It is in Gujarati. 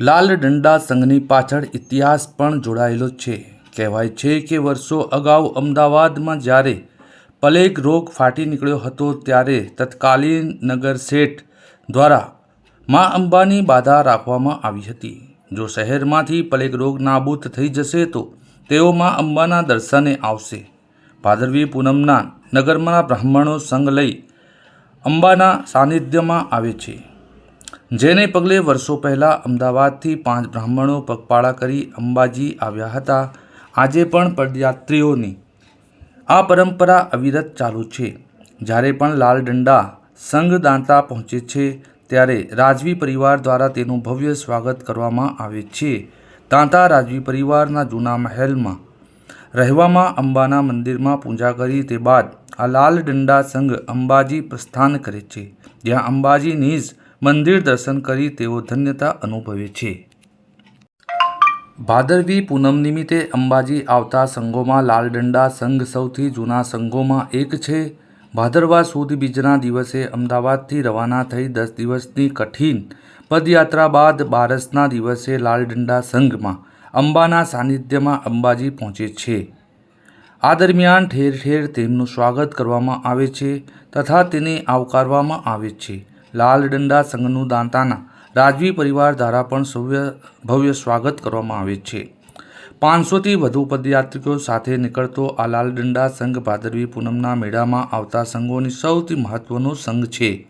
લાલ દંડા સંઘની પાછળ ઇતિહાસ પણ જોડાયેલો છે. કહેવાય છે કે વર્ષો અગાઉ અમદાવાદમાં જ્યારે પ્લેગ રોગ ફાટી નીકળ્યો હતો ત્યારે તત્કાલીન નગર શેઠ દ્વારા મા અંબાની બાધા રાખવામાં આવી હતી. જો શહેરમાંથી પ્લેગ રોગ નાબૂદ થઈ જશે તો તેઓ મા અંબાના દર્શને આવશે. ભાદરવી પૂનમના નગરમાં બ્રાહ્મણો સંઘ લઈ અંબાના સાનિધ્યમાં આવે છે. જેને પગલે વર્ષો પહેલાં અમદાવાદથી પાંચ બ્રાહ્મણો પગપાળા કરી અંબાજી આવ્યા હતા. આજે પણ પદયાત્રીઓની આ પરંપરા અવિરત ચાલુ છે. જ્યારે પણ લાલ દંડા સંઘ દાંતા પહોંચે છે, ત્યારે રાજવી પરિવાર દ્વારા તેનું ભવ્ય સ્વાગત કરવામાં આવે છે. દાંતા રાજવી પરિવારના જૂના મહેલમાં રહેવામાં અંબાના મંદિરમાં પૂજા કરી તે બાદ આ લાલ દંડા સંઘ અંબાજી પ્રસ્થાન કરે છે. જ્યાં અંબાજી નિજ મંદિર દર્શન કરી તેઓ ધન્યતા અનુભવે છે. ભાદરવી પૂનમ નિમિત્તે અંબાજી આવતા સંઘોમાં લાલડંડા સંઘ સૌથી જૂના સંઘોમાં એક છે. ભાદરવા સુદ બીજના દિવસે અમદાવાદથી રવાના થઈ દસ દિવસની કઠિન પદયાત્રા બાદ બારસના દિવસે લાલડંડા સંઘમાં અંબાના સાનિધ્યમાં અંબાજી પહોંચે છે. આ દરમિયાન ઠેર ઠેર તેમનું સ્વાગત કરવામાં આવે છે તથા તેને આવકારવામાં આવે છે. લાલ દંડા સંઘનું દાંતાના રાજવી પરિવાર દ્વારા પણ સવ્ય, ભવ્ય સ્વાગત કરવામાં આવે છે. પાંચસોથી વધુ પદયાત્રિકો સાથે નીકળતો આ લાલ દંડા સંઘ ભાદરવી પૂનમના મેળામાં આવતા સંઘોની સૌથી મહત્ત્વનો સંઘ છે.